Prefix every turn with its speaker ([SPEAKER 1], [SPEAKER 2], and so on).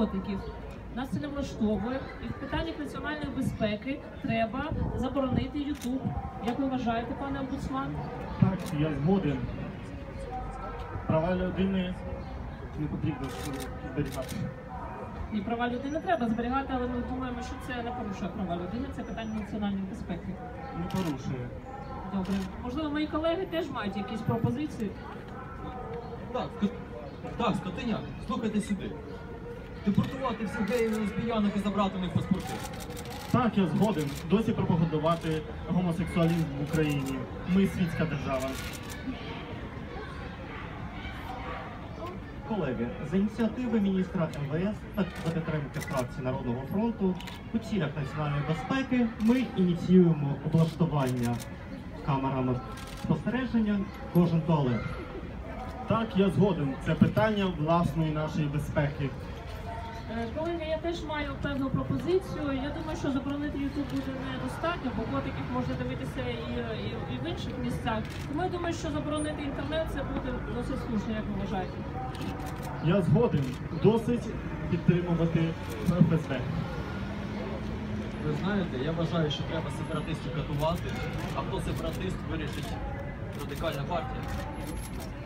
[SPEAKER 1] наркотиків. Нас це не влаштовує, і в питаннях національної безпеки треба заборонити Ютуб. Як ви вважаєте, пане омбудсман?
[SPEAKER 2] Так, я згоден. Права людини не потрібно зберігати.
[SPEAKER 1] І права людини треба зберігати, але ми думаємо, що це не порушує права людини, це питання національної безпеки.
[SPEAKER 2] Не порушує.
[SPEAKER 1] Добре. Можливо, мої колеги теж мають якісь пропозиції.
[SPEAKER 3] Так, так, скотиняк, слухайте сюди. Депортувати всіх геїв і лесбіянок і забрати у них паспорти.
[SPEAKER 2] Так, я згоден. Досі пропагандувати гомосексуалізм в Україні. Ми світська держава.
[SPEAKER 4] Колеги, за ініціативи міністра МВС та за підтримки фракції Народного фронту у цілях національної безпеки ми ініціюємо облаштування камерами спостереження кожен туалет.
[SPEAKER 2] Так, я згоден. Це питання власної нашої безпеки.
[SPEAKER 1] Е, Колеги, я теж маю певну пропозицію. Я думаю, що заборонити Ютуб буде недостатньо, бо котиків можна дивитися і, і, і в інших місцях. Тому я думаю, що заборонити інтернет це буде досить слушно, як ви вважаєте.
[SPEAKER 2] Я згоден. Досить підтримувати ФСБ.
[SPEAKER 3] Ви знаєте, я вважаю, що треба сепаратистів катувати, а хто сепаратист вирішить радикальна партія.